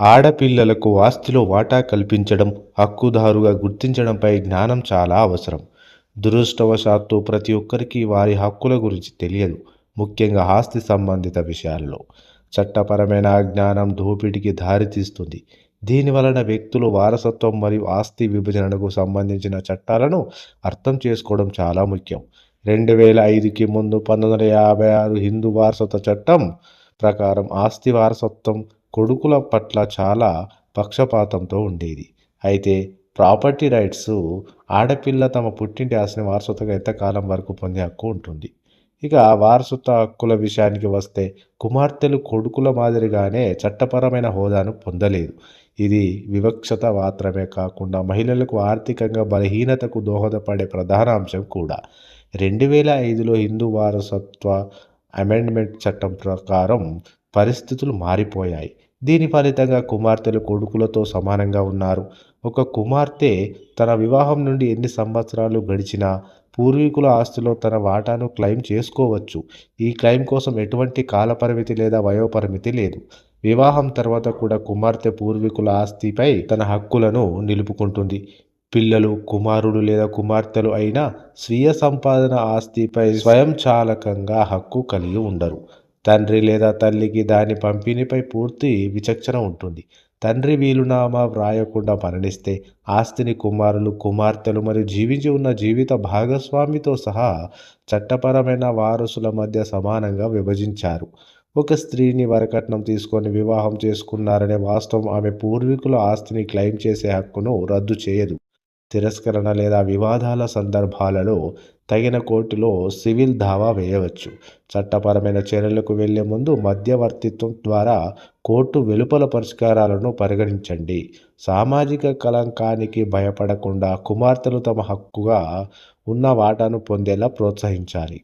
ఆడపిల్లలకు ఆస్తిలో వాటా కల్పించడం హక్కుదారుగా గుర్తించడంపై జ్ఞానం చాలా అవసరం. దురదృష్టవశాత్తు ప్రతి ఒక్కరికి వారి హక్కుల గురించి తెలియదు ముఖ్యంగా ఆస్తి సంబంధిత విషయాల్లో. చట్టపరమైన అజ్ఞానం దోపిడీకి దారితీస్తుంది. దీని వలన వ్యక్తులు వారసత్వం మరియు ఆస్తి విభజనకు సంబంధించిన చట్టాలను అర్థం చేసుకోవడం చాలా ముఖ్యం. రెండు వేల ఐదుకి ముందు పంతొమ్మిది వందల యాభై ఆరు హిందూ వారసత్వ చట్టం ప్రకారం ఆస్తి వారసత్వం కొడుకుల పట్ల చాలా పక్షపాతంతో ఉండేది. అయితే ప్రాపర్టీ రైట్స్ ఆడపిల్ల తమ పుట్టింటి ఆస్తిని వారసత్వంగా ఎంతకాలం వరకు పొందే హక్కు ఉంటుంది. ఇక వారసత్వ హక్కుల విషయానికి వస్తే కుమార్తెలు కొడుకుల మాదిరిగానే చట్టపరమైన హోదాను పొందలేదు. ఇది వివక్షత మాత్రమే కాకుండా మహిళలకు ఆర్థికంగా బలహీనతకు దోహదపడే ప్రధాన అంశం కూడా. రెండు వేల ఐదులో హిందూ వారసత్వ అమెండ్మెంట్ చట్టం ప్రకారం పరిస్థితులు మారిపోయాయి. దీని ఫలితంగా కుమార్తెలు కొడుకులతో సమానంగా ఉన్నారు. ఒక కుమార్తె తన వివాహం నుండి ఎన్ని సంవత్సరాలు గడిచినా పూర్వీకుల ఆస్తిలో తన వాటాను క్లెయిమ్ చేసుకోవచ్చు. ఈ క్లెయిమ్ కోసం ఎటువంటి కాలపరిమితి లేదా వయోపరిమితి లేదు. వివాహం తర్వాత కూడా కుమార్తె పూర్వీకుల ఆస్తిపై తన హక్కులను నిలుపుకుంటుంది. పిల్లలు కుమారుడు లేదా కుమార్తెలు అయినా స్వీయ సంపాదన ఆస్తిపై స్వయంచాలకంగా హక్కు కలిగి ఉండరు. తండ్రి లేదా తల్లికి దాని పంపిణీపై పూర్తి విచక్షణ ఉంటుంది. తండ్రి వీలునామా వ్రాయకుండా మరణిస్తే ఆస్తిని కుమారులు కుమార్తెలు మరియు జీవించి ఉన్న జీవిత భాగస్వామితో సహా చట్టపరమైన వారసుల మధ్య సమానంగా విభజించారు. ఒక స్త్రీని వరకట్నం తీసుకొని వివాహం చేసుకున్నారనే వాస్తవం ఆమె పూర్వీకుల ఆస్తిని క్లెయిమ్ చేసే హక్కును రద్దు చేయదు. తిరస్కరణ లేదా వివాదాల సందర్భాలలో తగిన కోర్టులో సివిల్ దావా వేయవచ్చు. చట్టపరమైన చర్యలకు వెళ్ళే ముందు మధ్యవర్తిత్వం ద్వారా కోర్టు వెలుపల పరిష్కారాలను పరిగణించండి. సామాజిక కలంకానికి భయపడకుండా కుమార్తెలు తమ హక్కుగా ఉన్న వాటాను పొందేలా ప్రోత్సహించాలి.